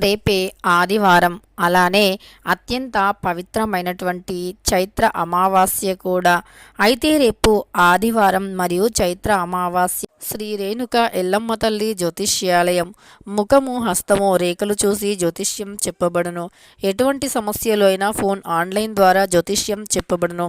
రేపే ఆదివారం. అలానే అత్యంత పవిత్రమైనటువంటి చైత్ర అమావాస్య కూడా. అయితే రేపు ఆదివారం మరియు చైత్ర అమావాస్య శ్రీ రేణుక ఎల్లమ్మ తల్లి జ్యోతిష్యాలయం. ముఖము హస్తము రేఖలు చూసి జ్యోతిష్యం చెప్పబడును. ఎటువంటి సమస్యలు అయినా ఫోన్ ఆన్లైన్ ద్వారా జ్యోతిష్యం చెప్పబడును.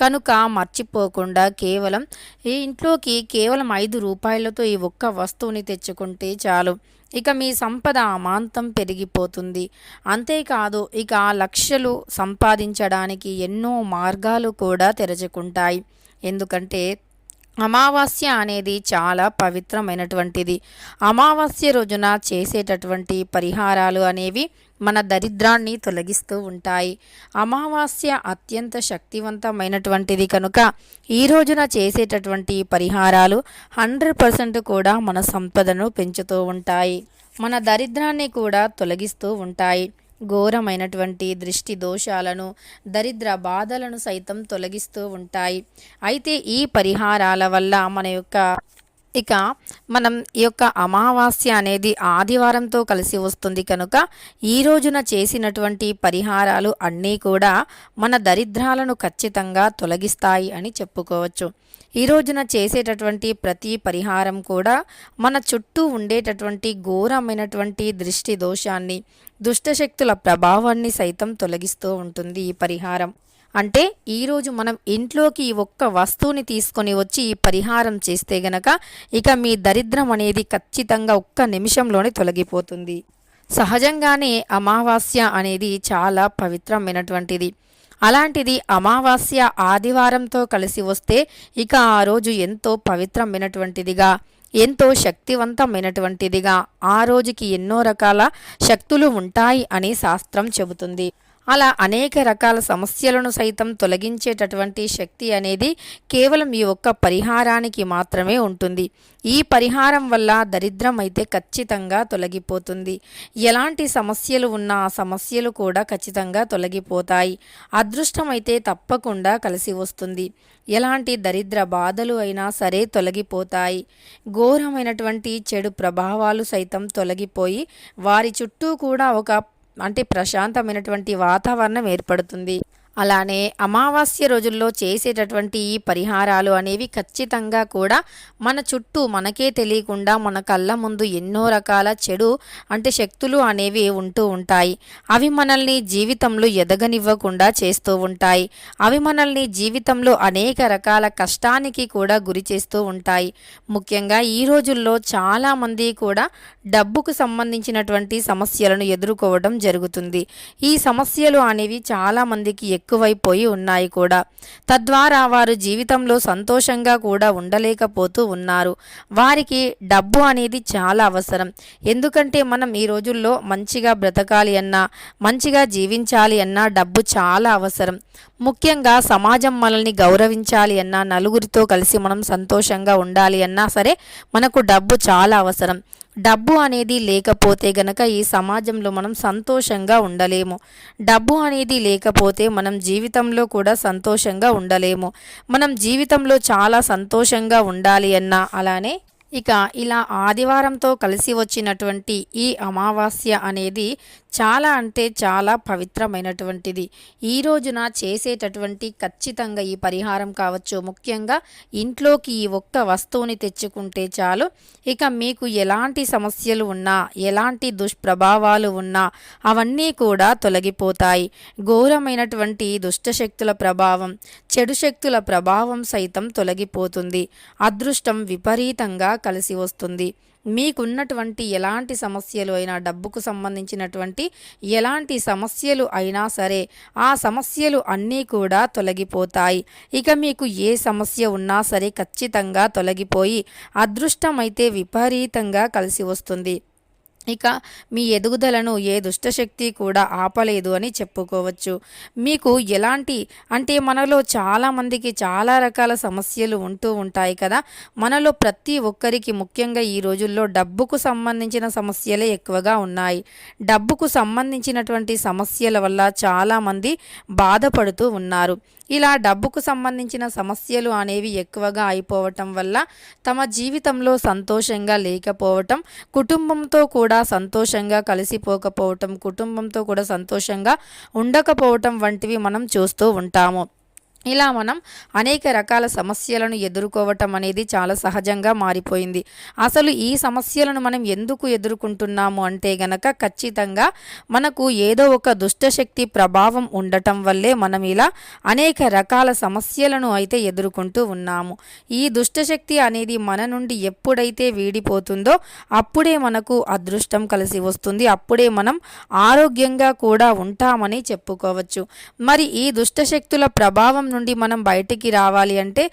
కనుక మర్చిపోకుండా కేవలం ఈ ఇంట్లోకి కేవలం ఐదు రూపాయలతో ఈ ఒక్క వస్తువుని తెచ్చుకుంటే చాలు. ఇక మీ సంపద అమాంతం పెరిగిపోతుంది. అంతేకాదు ఇక లక్షలు సంపాదించడానికి ఎన్నో మార్గాలు కూడా తెరచుకుంటాయి. ఎందుకంటే అమావాస్య అనేది చాలా పవిత్రమైనటువంటిది. అమావాస్య రోజున చేసేటటువంటి పరిహారాలు అనేవి మన దరిద్రాన్ని తొలగిస్తూ ఉంటాయి. అమావాస్య అత్యంత శక్తివంతమైనటువంటిది కనుక ఈ రోజున చేసేటటువంటి పరిహారాలు హండ్రెడ్ పర్సెంట్ కూడా మన సంపదను పెంచుతూ ఉంటాయి. మన దరిద్రాన్ని కూడా తొలగిస్తూ ఉంటాయి. ఘోరమైనటువంటి దృష్టి దోషాలను దరిద్ర బాధలను సైతం తొలగిస్తూ ఉంటాయి. అయితే ఈ పరిహారాల వల్ల మన యొక్క ఇక మనం ఈ యొక్క అమావాస్య అనేది ఆదివారంతో కలిసి వస్తుంది కనుక ఈ రోజున చేసినటువంటి పరిహారాలు అన్నీ కూడా మన దరిద్రాలను ఖచ్చితంగా తొలగిస్తాయి అని చెప్పుకోవచ్చు. ఈ రోజున చేసేటటువంటి ప్రతి పరిహారం కూడా మన చుట్టూ ఉండేటటువంటి ఘోరమైనటువంటి దృష్టి దోషాన్ని దుష్టశక్తుల ప్రభావాన్ని సైతం తొలగిస్తూ ఉంటుంది ఈ పరిహారం. అంటే ఈరోజు మనం ఇంట్లోకి ఈ ఒక్క వస్తువుని తీసుకొని వచ్చి ఈ పరిహారం చేస్తే గనక ఇక మీ దరిద్రం అనేది ఖచ్చితంగా ఒక్క నిమిషంలోనే తొలగిపోతుంది. సహజంగానే అమావాస్య అనేది చాలా పవిత్రమైనటువంటిది. అలాంటిది అమావాస్య ఆదివారంతో కలిసి వస్తే ఇక ఆ రోజు ఎంతో పవిత్రమైనటువంటిదిగా ఎంతో శక్తివంతమైనటువంటిదిగా ఆ రోజుకి ఎన్నో రకాల శక్తులు ఉంటాయి అని శాస్త్రం చెబుతుంది. అలా అనేక రకాల సమస్యలను సైతం తొలగించేటటువంటి శక్తి అనేది కేవలం ఈ ఒక్క పరిహారానికి మాత్రమే ఉంటుంది. ఈ పరిహారం వల్ల దరిద్రం అయితే ఖచ్చితంగా తొలగిపోతుంది. ఎలాంటి సమస్యలు ఉన్నా ఆ సమస్యలు కూడా ఖచ్చితంగా తొలగిపోతాయి. అదృష్టం అయితే తప్పకుండా కలిసి వస్తుంది. ఎలాంటి దరిద్ర బాధలు అయినా సరే తొలగిపోతాయి. ఘోరమైనటువంటి చెడు ప్రభావాలు సైతం తొలగిపోయి వారి చుట్టూ కూడా ఒక అంటే ప్రశాంతమైనటువంటి వాతావరణం ఏర్పడుతుంది. అలానే అమావాస్య రోజుల్లో చేసేటటువంటి ఈ పరిహారాలు అనేవి ఖచ్చితంగా కూడా మన చుట్టూ మనకే తెలియకుండా మన కళ్ళ ముందు ఎన్నో రకాల చెడు అంటే శక్తులు అనేవి ఉంటూ ఉంటాయి. అవి మనల్ని జీవితంలో ఎదగనివ్వకుండా చేస్తూ ఉంటాయి. అవి మనల్ని జీవితంలో అనేక రకాల కష్టానికి కూడా గురి చేస్తూ ఉంటాయి. ముఖ్యంగా ఈ రోజుల్లో చాలామంది కూడా డబ్బుకు సంబంధించినటువంటి సమస్యలను ఎదుర్కోవడం జరుగుతుంది. ఈ సమస్యలు అనేవి చాలామందికి ఎక్కువైపోయి ఉన్నాయి కూడా. తద్వారా వారు జీవితంలో సంతోషంగా కూడా ఉండలేకపోతూ ఉన్నారు. వారికి డబ్బు అనేది చాలా అవసరం. ఎందుకంటే మనం ఈ రోజుల్లో మంచిగా బ్రతకాలి అన్నా మంచిగా జీవించాలి అన్నా డబ్బు చాలా అవసరం. ముఖ్యంగా సమాజం మనల్ని గౌరవించాలి అన్నా నలుగురితో కలిసి మనం సంతోషంగా ఉండాలి అన్నా సరే మనకు డబ్బు చాలా అవసరం. డబ్బు అనేది లేకపోతే గనక ఈ సమాజంలో మనం సంతోషంగా ఉండలేము. డబ్బు అనేది లేకపోతే మనం జీవితంలో కూడా సంతోషంగా ఉండలేము. మనం జీవితంలో చాలా సంతోషంగా ఉండాలి అన్నా అలానే ఇక ఇలా ఆదివారంతో కలిసి వచ్చినటువంటి ఈ అమావాస్య అనేది చాలా అంటే చాలా పవిత్రమైనటువంటిది. ఈ రోజున చేసేటటువంటి ఖచ్చితంగా ఈ పరిహారం కావచ్చు. ముఖ్యంగా ఇంట్లోకి ఈ ఒక్క వస్తువుని తెచ్చుకుంటే చాలు. ఇక మీకు ఎలాంటి సమస్యలు ఉన్నా ఎలాంటి దుష్ప్రభావాలు ఉన్నా అవన్నీ కూడా తొలగిపోతాయి. ఘోరమైనటువంటి దుష్టశక్తుల ప్రభావం చెడు శక్తుల ప్రభావం సైతం తొలగిపోతుంది. అదృష్టం విపరీతంగా కలిసి వస్తుంది. మీకున్నటువంటి ఎలాంటి సమస్యలు అయినా డబ్బుకు సంబంధించినటువంటి ఎలాంటి సమస్యలు అయినా సరే ఆ సమస్యలు అన్నీ కూడా తొలగిపోతాయి. ఇక మీకు ఏ సమస్య ఉన్నా సరే ఖచ్చితంగా తొలగిపోయి అదృష్టమైతే విపరీతంగా కలిసి వస్తుంది. ఇక మీ ఎదుగుదలను ఏ దుష్టశక్తి కూడా ఆపలేదు అని చెప్పుకోవచ్చు. మీకు ఎలాంటి అంటే మనలో చాలామందికి చాలా రకాల సమస్యలు ఉంటూ ఉంటాయి కదా. మనలో ప్రతి ఒక్కరికి ముఖ్యంగా ఈ రోజుల్లో డబ్బుకు సంబంధించిన సమస్యలే ఎక్కువగా ఉన్నాయి. డబ్బుకు సంబంధించినటువంటి సమస్యల వల్ల చాలామంది బాధపడుతూ ఉన్నారు. ఇలా డబ్బుకు సంబంధించిన సమస్యలు అనేవి ఎక్కువగా అయిపోవటం వల్ల తమ జీవితంలో సంతోషంగా లేకపోవటం కుటుంబంతో కూడా సంతోషంగా కలిసిపోకపోవటం కుటుంబంతో కూడా సంతోషంగా ఉండకపోవటం వంటివి మనం చూస్తూ ఉంటాము. ఇలా మనం అనేక రకాల సమస్యలను ఎదుర్కోవటం అనేది చాలా సహజంగా మారిపోయింది. అసలు ఈ సమస్యలను మనం ఎందుకు ఎదుర్కొంటున్నాము అంటే గనక ఖచ్చితంగా మనకు ఏదో ఒక దుష్టశక్తి ప్రభావం ఉండటం వల్లే మనం ఇలా అనేక రకాల సమస్యలను అయితే ఎదుర్కొంటూ ఉన్నాము. ఈ దుష్టశక్తి అనేది మన నుండి ఎప్పుడైతే వీడిపోతుందో అప్పుడే మనకు అదృష్టం కలిసి వస్తుంది. అప్పుడే మనం ఆరోగ్యంగా కూడా ఉంటామని చెప్పుకోవచ్చు. మరి ఈ దుష్టశక్తుల ప్రభావం నుండి మనం బయటికి రావాలి అంటే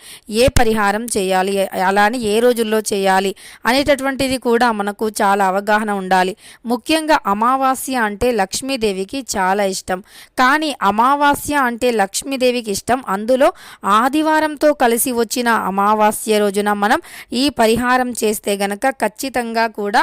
ఏ పరిహారం చేయాలి? అలానే ఏ రోజుల్లో చేయాలి? అనేటటువంటిది కూడా మనకు చాలా అవగాహన ఉండాలి. ముఖ్యంగా అమావాస్య అంటే లక్ష్మీదేవికి చాలా ఇష్టం. కానీ అమావాస్య అంటే లక్ష్మీదేవికి ఇష్టం. అందులో ఆదివారంతో కలిసి వచ్చిన అమావాస్య రోజున మనం ఈ పరిహారం చేస్తే గనక ఖచ్చితంగా కూడా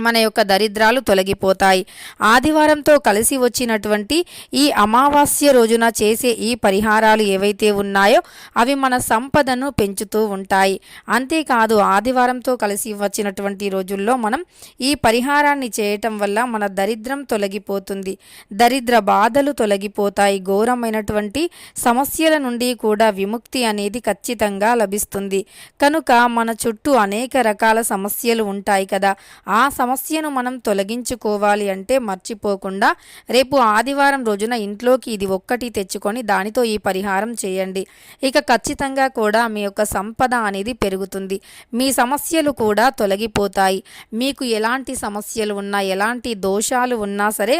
మన యొక్క దరిద్రాలు తొలగిపోతాయి. ఆదివారంతో కలిసి వచ్చినటువంటి ఈ అమావాస్య రోజున చేసే ఈ పరిహారాలు ఏవైతే ఉన్నాయో అవి మన సంపదను పెంచుతూ ఉంటాయి. అంతేకాదు ఆదివారంతో కలిసి వచ్చినటువంటి రోజుల్లో మనం ఈ పరిహారాన్ని చేయటం వల్ల మన దరిద్రం తొలగిపోతుంది. దరిద్ర బాధలు తొలగిపోతాయి. ఘోరమైనటువంటి సమస్యల నుండి కూడా విముక్తి అనేది ఖచ్చితంగా లభిస్తుంది. కనుక మన చుట్టూ అనేక రకాల సమస్యలు ఉంటాయి కదా. ఆ సమస్యను మనం తొలగించుకోవాలి అంటే మర్చిపోకుండా రేపు ఆదివారం రోజున ఇంట్లోకి ఇది ఒక్కటి తెచ్చుకొని దానితో ఈ పరిహారం చేయండి. ఇక ఖచ్చితంగా కూడా మీ యొక్క సంపద అనేది పెరుగుతుంది. మీ సమస్యలు కూడా తొలగిపోతాయి. మీకు ఎలాంటి సమస్యలు ఉన్నా ఎలాంటి దోషాలు ఉన్నా సరే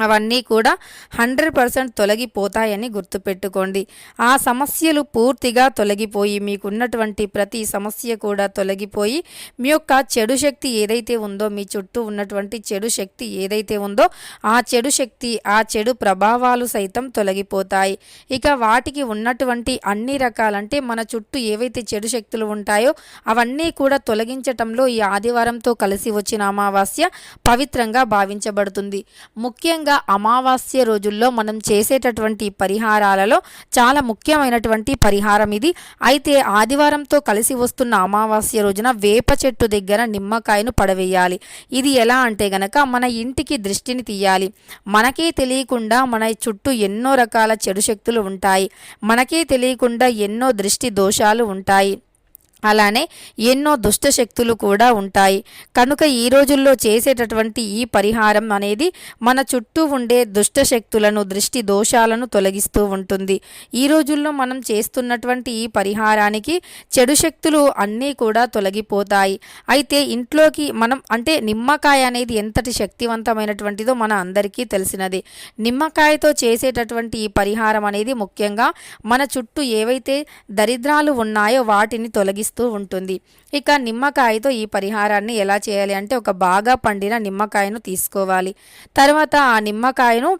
అవన్నీ కూడా హండ్రెడ్ పర్సెంట్ తొలగిపోతాయని గుర్తుపెట్టుకోండి. ఆ సమస్యలు పూర్తిగా తొలగిపోయి మీకున్నటువంటి ప్రతి సమస్య కూడా తొలగిపోయి మీ యొక్క చెడు శక్తి ఏదైతే ఉందో మీ చుట్టూ ఉన్నటువంటి చెడు శక్తి ఏదైతే ఉందో ఆ చెడు శక్తి ఆ చెడు ప్రభావాలు సైతం తొలగిపోతాయి. ఇక వాటికి ఉన్నటువంటి అన్ని రకాలంటే మన చుట్టూ ఏవైతే చెడు శక్తులు ఉంటాయో అవన్నీ కూడా తొలగించటంలో ఈ ఆదివారంతో కలిసి వచ్చిన అమావాస్య పవిత్రంగా భావించబడుతుంది. ముఖ్యంగా ముఖ్యంగా అమావాస్య రోజుల్లో మనం చేసేటటువంటి పరిహారాలలో చాలా ముఖ్యమైనటువంటి పరిహారం ఇది. అయితే ఆదివారంతో కలిసి వస్తున్న అమావాస్య రోజున వేప చెట్టు దగ్గర నిమ్మకాయను పడవేయాలి. ఇది ఎలా అంటే గనక మన ఇంటికి దృష్టిని తీయాలి. మనకే తెలియకుండా మన చుట్టూ ఎన్నో రకాల చెడు శక్తులు ఉంటాయి. మనకే తెలియకుండా ఎన్నో దృష్టి దోషాలు ఉంటాయి. అలానే ఎన్నో దుష్ట శక్తులు కూడా ఉంటాయి. కనుక ఈ రోజుల్లో చేసేటటువంటి ఈ పరిహారం అనేది మన చుట్టూ ఉండే దుష్ట శక్తులను దృష్టి దోషాలను తొలగిస్తూ ఉంటుంది. ఈ రోజుల్లో మనం చేస్తున్నటువంటి ఈ పరిహారానికి చెడు శక్తులు అన్నీ కూడా తొలగిపోతాయి. అయితే ఇంట్లోకి మనం అంటే నిమ్మకాయ అనేది ఎంతటి శక్తివంతమైనటువంటిదో మన అందరికీ తెలిసినది. నిమ్మకాయతో చేసేటటువంటి ఈ పరిహారం అనేది ముఖ్యంగా మన చుట్టూ ఏవైతే దరిద్రాలు ఉన్నాయో వాటిని తొలగిస్తుంది చేస్తూ ఉంటుంది. ఇక నిమ్మకాయతో ఈ పరిహారాన్ని ఎలా చేయాలి అంటే ఒక బాగా పండిన నిమ్మకాయను తీసుకోవాలి. తర్వాత ఆ నిమ్మకాయను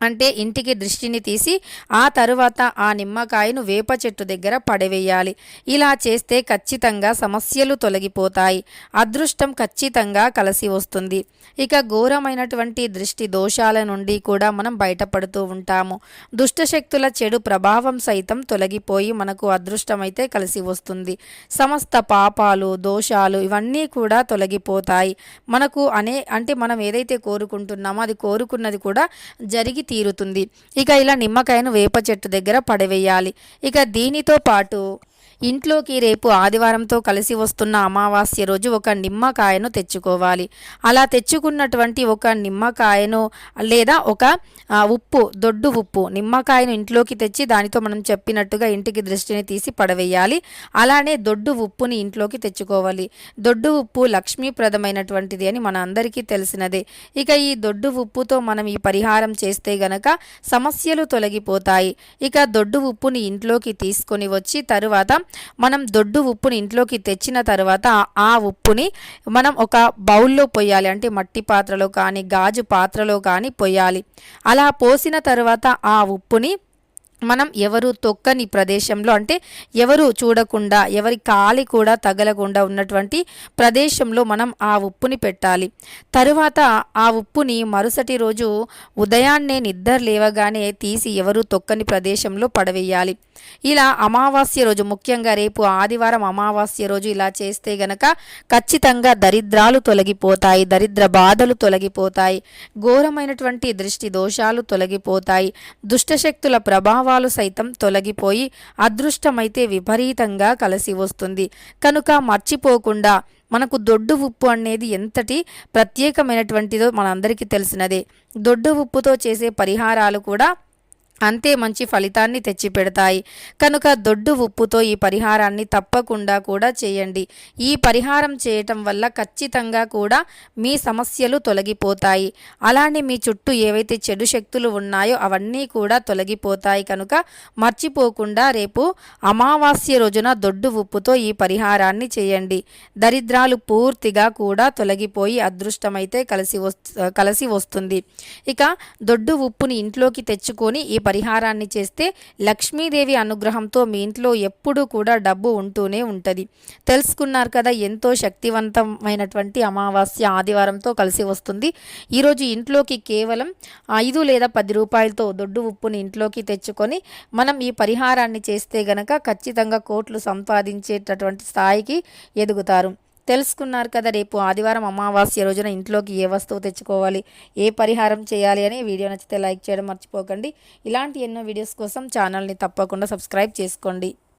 అంటే ఇంటికి దృష్టిని తీసి ఆ తరువాత ఆ నిమ్మకాయను వేప చెట్టు దగ్గర పడవేయాలి. ఇలా చేస్తే ఖచ్చితంగా సమస్యలు తొలగిపోతాయి. అదృష్టం ఖచ్చితంగా కలిసి వస్తుంది. ఇక ఘోరమైనటువంటి దృష్టి దోషాల నుండి కూడా మనం బయటపడుతూ ఉంటాము. దుష్టశక్తుల చెడు ప్రభావం సైతం తొలగిపోయి మనకు అదృష్టం అయితే కలిసి వస్తుంది. సమస్త పాపాలు దోషాలు ఇవన్నీ కూడా తొలగిపోతాయి. మనకు అనే అంటే మనం ఏదైతే కోరుకుంటున్నామో అది కోరుకున్నది కూడా జరిగి తీరుతుంది. ఇక ఇలా నిమ్మకాయను వేప చెట్టు దగ్గర పడవేయాలి. ఇక దీనితో పాటు ఇంట్లోకి రేపు ఆదివారంతో కలిసి వస్తున్న అమావాస్య రోజు ఒక నిమ్మకాయను తెచ్చుకోవాలి. అలా తెచ్చుకున్నటువంటి ఒక నిమ్మకాయను లేదా ఒక ఉప్పు దొడ్డు ఉప్పు నిమ్మకాయను ఇంట్లోకి తెచ్చి దానితో మనం చెప్పినట్టుగా ఇంటికి దృష్టిని తీసి పడవేయాలి. అలానే దొడ్డు ఉప్పుని ఇంట్లోకి తెచ్చుకోవాలి. దొడ్డు ఉప్పు లక్ష్మీప్రదమైనటువంటిది అని మన అందరికీ తెలిసినదే. ఇక ఈ దొడ్డు ఉప్పుతో మనం ఈ పరిహారం చేస్తే గనక సమస్యలు తొలగిపోతాయి. ఇక దొడ్డు ఉప్పుని ఇంట్లోకి తీసుకొని వచ్చి తరువాత మనం దొడ్డు ఉప్పుని ఇంట్లోకి తెచ్చిన తర్వాత ఆ ఉప్పుని మనం ఒక బౌల్లో పోయాలి అంటే మట్టి పాత్రలో కానీ గాజు పాత్రలో కానీ పోయాలి అలా పోసిన తర్వాత ఆ ఉప్పుని మనం ఎవరు తొక్కని ప్రదేశంలో అంటే ఎవరు చూడకుండా ఎవరి కాలి కూడా తగలకుండా ఉన్నటువంటి ప్రదేశంలో మనం ఆ ఉప్పుని పెట్టాలి. తరువాత ఆ ఉప్పుని మరుసటి రోజు ఉదయాన్నే నిద్ర లేవగానే తీసి ఎవరు తొక్కని ప్రదేశంలో పడవేయాలి. ఇలా అమావాస్య రోజు ముఖ్యంగా రేపు ఆదివారం అమావాస్య రోజు ఇలా చేస్తే గనక ఖచ్చితంగా దరిద్రాలు తొలగిపోతాయి దరిద్ర బాధలు తొలగిపోతాయి ఘోరమైనటువంటి దృష్టి దోషాలు తొలగిపోతాయి దుష్టశక్తుల ప్రభావాలు సైతం తొలగిపోయి అదృష్టమైతే విపరీతంగా కలిసి వస్తుంది. కనుక మర్చిపోకుండా మనకు దొడ్డు ఉప్పు అనేది ఎంతటి ప్రత్యేకమైనటువంటిదో మనందరికీ తెలిసినదే. దొడ్డు ఉప్పుతో చేసే పరిహారాలు కూడా అంతే మంచి ఫలితాన్ని తెచ్చిపెడతాయి. కనుక దొడ్డు ఉప్పుతో ఈ పరిహారాన్ని తప్పకుండా కూడా చేయండి. ఈ పరిహారం చేయటం వల్ల ఖచ్చితంగా కూడా మీ సమస్యలు తొలగిపోతాయి. అలానే మీ చుట్టూ ఏవైతే చెడు శక్తులు ఉన్నాయో అవన్నీ కూడా తొలగిపోతాయి. కనుక మర్చిపోకుండా రేపు అమావాస్య రోజున దొడ్డు ఉప్పుతో ఈ పరిహారాన్ని చేయండి. దరిద్రాలు పూర్తిగా కూడా తొలగిపోయి అదృష్టమైతే కలిసి వస్తు కలిసి వస్తుంది. ఇక దొడ్డు ఉప్పుని ఇంట్లోకి తెచ్చుకొని ఈ పరిహారాన్ని చేస్తే లక్ష్మీదేవి అనుగ్రహంతో మీ ఇంట్లో ఎప్పుడూ కూడా డబ్బు ఉంటూనే ఉంటుంది. తెలుసుకున్నారు కదా ఎంతో శక్తివంతమైనటువంటి అమావాస్య ఆదివారంతో కలిసి వస్తుంది. ఈరోజు ఇంట్లోకి కేవలం ఐదు లేదా పది రూపాయలతో దొడ్డు ఉప్పుని ఇంట్లోకి తెచ్చుకొని మనం ఈ పరిహారాన్ని చేస్తే గనక ఖచ్చితంగా కోట్లు సంపాదించేటటువంటి స్థాయికి ఎదుగుతారు. తెలుసుకున్నారు కదా రేపు ఆదివారం అమావాస్య రోజున ఇంట్లోకి ఏ వస్తువు తెచ్చుకోవాలి ఏ పరిహారం చేయాలి అని వీడియో నచ్చితే లైక్ చేయడం మర్చిపోకండి. ఇలాంటి ఎన్నో వీడియోస్ కోసం ఛానల్ని తప్పకుండా సబ్స్క్రైబ్ చేసుకోండి.